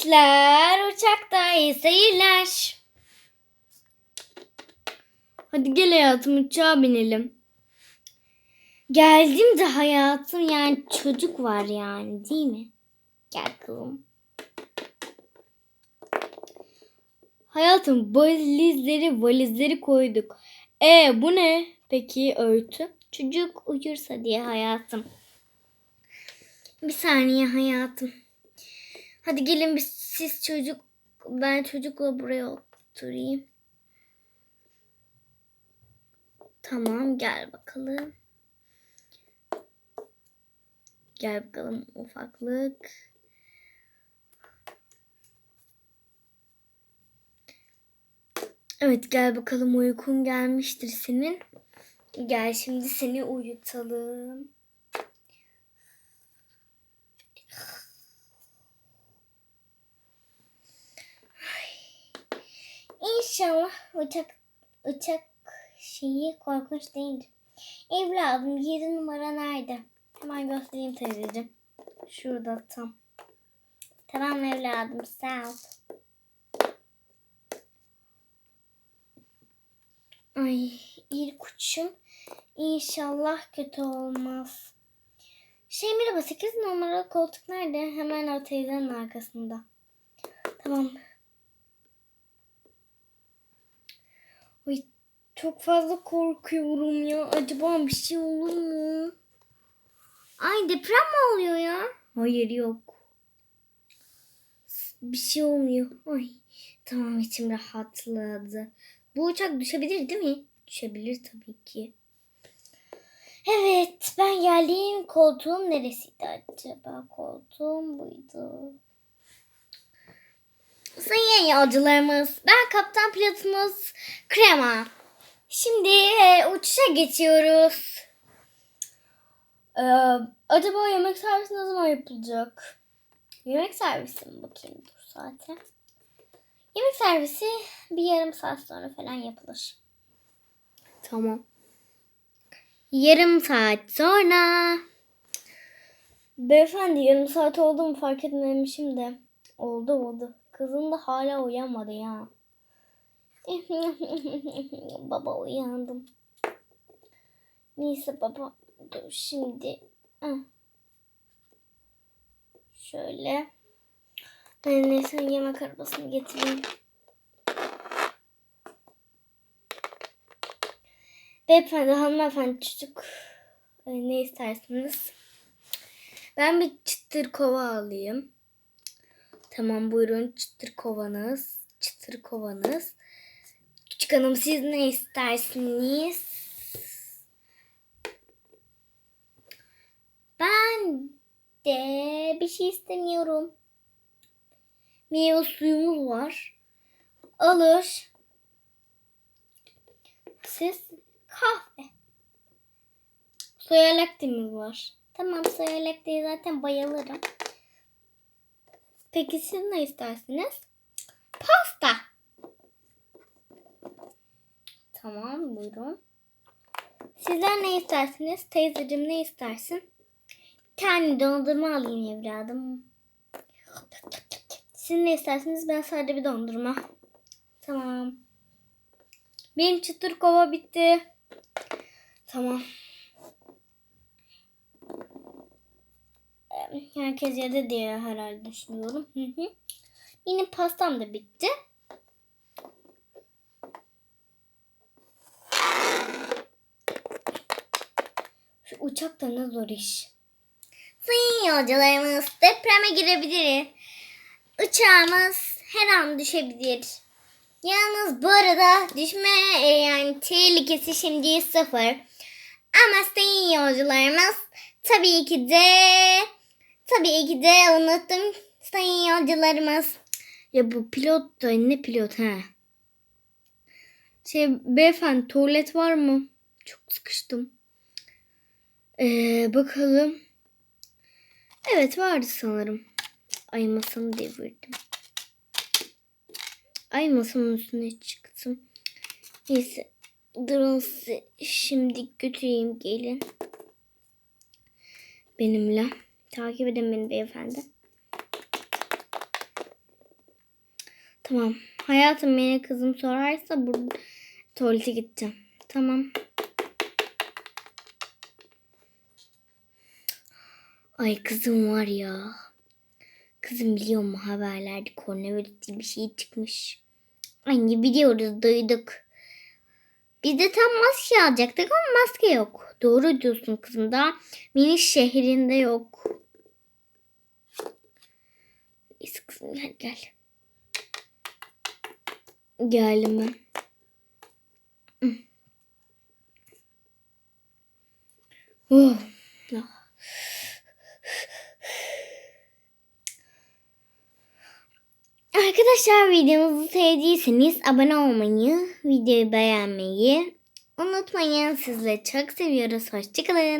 işler, uçakta iyi seyirler. Hadi gel hayatım uçağa binelim. Geldim de hayatım yani çocuk var yani değil mi? Gel kızım. Hayatım valizleri valizleri koyduk. E bu ne? Peki örtü. Çocuk uyursa diye hayatım. Bir saniye hayatım. Hadi gelin biz siz çocuk ben çocukla buraya oturayım. Tamam gel bakalım. Gel bakalım ufaklık. Evet gel bakalım uykun gelmiştir senin. Gel şimdi seni uyutalım. İnşallah uçak uçak şeyi korkunç değildir. Evladım 7 numara nerede? Hemen göstereyim teyzeciğim. Şurada tam. Tamam evladım sağ ol. Ay iyi kuşum. İnşallah kötü olmaz. Şey merhaba 8 numara koltuk nerede? Hemen o teyzenin arkasında. Tamam. Ay çok fazla korkuyorum ya. Acaba bir şey olur mu? Ay deprem mi oluyor ya? Hayır yok. Bir şey olmuyor. Ay tamam içim rahatladı. Bu uçak düşebilir değil mi? Düşebilir tabii ki. Evet ben geldiğim koltuğum neresiydi acaba? Koltuğum buydu. Sayın yolcularımız ben kaptan pilotunuz Krema. Şimdi e, uçuşa geçiyoruz. Ee, acaba yemek servisi ne zaman yapılacak? Yemek servisi mi bakayım dur zaten. Yemek servisi bir yarım saat sonra falan yapılır. Tamam. Yarım saat sonra. Beyefendi yarım saat oldu mu fark etmemişim de. Oldu oldu. Kızım da hala uyanmadı ya. baba uyandım. Neyse baba dur şimdi. Şöyle. Ben neyse yemek arabasını getireyim. Beyefendi, hanımefendi, çocuk ne istersiniz? Ben bir çıtır kova alayım. Tamam buyurun çıtır kovanız. Çıtır kovanız. Küçük hanım siz ne istersiniz? Ben de bir şey istemiyorum. Meyve suyumuz var. Alır. Siz kahve. Soya laktemiz var. Tamam soya lakteye zaten bayılırım. Peki siz ne istersiniz? Pasta. Tamam buyurun. Sizler ne istersiniz? Teyzeciğim ne istersin? Bir tane dondurma alayım evladım. Siz ne istersiniz? Ben sadece bir dondurma. Tamam. Benim çıtır kova bitti. Tamam. Herkes yedi diye herhalde düşünüyorum. Hı hı. Benim pastam da bitti. Uçak da ne zor iş. Sayın yolcularımız depreme girebiliriz. Uçağımız her an düşebilir. Yalnız bu arada düşme e, yani tehlikesi şimdi sıfır. Ama sayın yolcularımız tabii ki de tabii ki de unuttum sayın yolcularımız. Ya bu pilot da ne pilot ha? Şey beyefendi tuvalet var mı? Çok sıkıştım. Ee, bakalım. Evet vardı sanırım. Ay masamı devirdim. Ay masamın üstüne çıktım. Neyse. Size şimdi götüreyim gelin. Benimle. Takip edin beni beyefendi. Tamam. Hayatım beni kızım sorarsa bu tuvalete gideceğim. Tamam. Ay kızım var ya. Kızım biliyor mu haberlerde koronavirüs diye bir şey çıkmış. Anne biliyoruz duyduk. Biz de tam maske alacaktık ama maske yok. Doğru diyorsun kızım da mini şehrinde yok. Neyse kızım gel gel. Geldim ben. Oh. Arkadaşlar videomuzu sevdiyseniz abone olmayı, videoyu beğenmeyi unutmayın. Sizleri çok seviyoruz. Hoşçakalın.